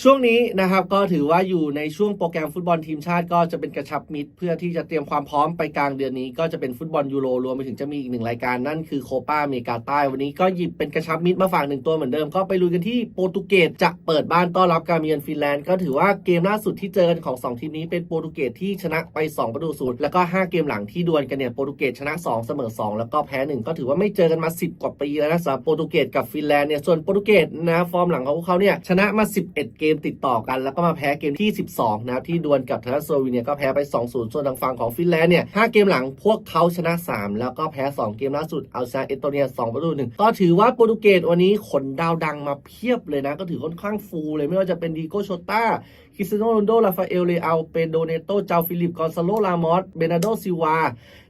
ช่วงนี้นะครับก็ถือว่าอยู่ในช่วงโปรแกรมฟุตบอลทีมชาติก็จะเป็นกระชับมิตร เพื่อที่จะเตรียมความพร้อมไปกลางเดือนนี้ ก็จะเป็นฟุตบอลยูโรรวมไปถึงจะมีอีกหนึ่งรายการนั่นคือโคปาอเมริกาใต้วันนี้ก็หยิบเป็นกระชับมิตรมาฝากหนึ่งตัวเหมือนเดิมก็ไปลุยกันที่โปรตุเกสจะเปิดบ้านต้อนรับการเยือนฟินแลนด์ก็ถือว่าเกมล่าสุดที่เจอกันของสองทีมนี้เป็นโปรตุเกสที่ชนะไปสองประตูศูนย์แล้วก็ห้าเกมหลังที่ดวลกันเนี่ยโปรตุเกสชนะสองเสมอสองแล้วก็แพ้หนึ่งก็ถือว่าไม่เจอกันมา 10 กว่าปีแล้วนะสำหรับโปรตุเกสกับฟินแลนด์เนี่ยส่วนโปรตุเกสนะฟอร์มหลังของพวกเขาเนี่ยชนะมา 11เกมติดต่อกัน แล้วก็มาแพ้เกมที่ 12 นะครับที่ดวลกับทางด้าโซลวีเนียก็แพ้ไป 2-0 ส่วนทางฝั่งของฟินแลนด์เนี่ย5เกมหลังพวกเขาชนะ 3 แล้วก็แพ้ 2 เกมล่าสุดเอาชนะเอสโตเนีย2ประตูหนึ่งก็ถือว่าโปรตุเกสวันนี้ขนดาวดังมาเพียบเลยนะ ก็ถือค่อนข้างฟูเลยไม่ว่าจะเป็นดีโกโชต้าคริสเตียโนโรนโดราฟาเอลเลอาเปโดเนโตเจ้าฟิลิปกอนซาโลลามอสเบนาโดซิวา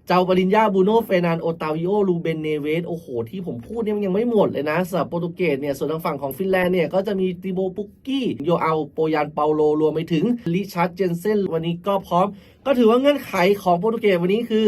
เจ้าบริญญาบูโนเฟรนันโอตาวิโอลูเบนเนเวสโอ้โห ที่ผมพูดเนี่ยมันยังไม่หมดเลยนะสำหรับโปรตุเกสเนี่ย ส่วนทางฝั่งของฟินแลนด์เนี่ย ก็จะมีติโบปุกกี้โยอาโปยานเปาโลรวมไปถึงลิชาร์ดเจนเซนวันนี้ก็พร้อม ก็ถือว่าเงื่อนไขของโปรตุเกสวันนี้คือ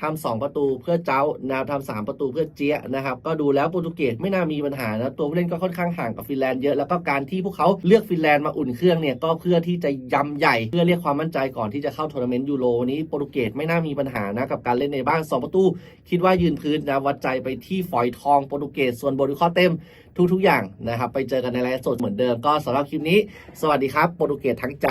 ทำสองประตูเพื่อเจ้านะครับทำสามประตูเพื่อเจี๊ยะนะครับ ก็ดูแล้วโปรตุเกสไม่น่ามีปัญหานะตัวผู้เล่นก็ค่อนข้างห่างกับฟินแลนด์เยอะแล้วก็การที่พวกเขาเลือกฟินแลนด์มาอุ่นเครื่องเนี่ยก็เพื่อที่จะยำใหญ่เพื่อเรียกความมั่นใจก่อนที่จะเข้าทัวร์นาเมนต์ยูโรนี้โปรตุเกสไม่น่ามีปัญหานะกับการเล่นในบ้านสองประตู คิดว่ายืนพื้นนะวัดใจไปที่ฝอยทองโปรตุเกสส่วนโบริคอเต็มทุกๆอย่างนะครับไปเจอกันในไลฟ์สดเหมือนเดิมก็สำหรับคลิปนี้ สวัสดีครับโปรตุเกสทั้งใจ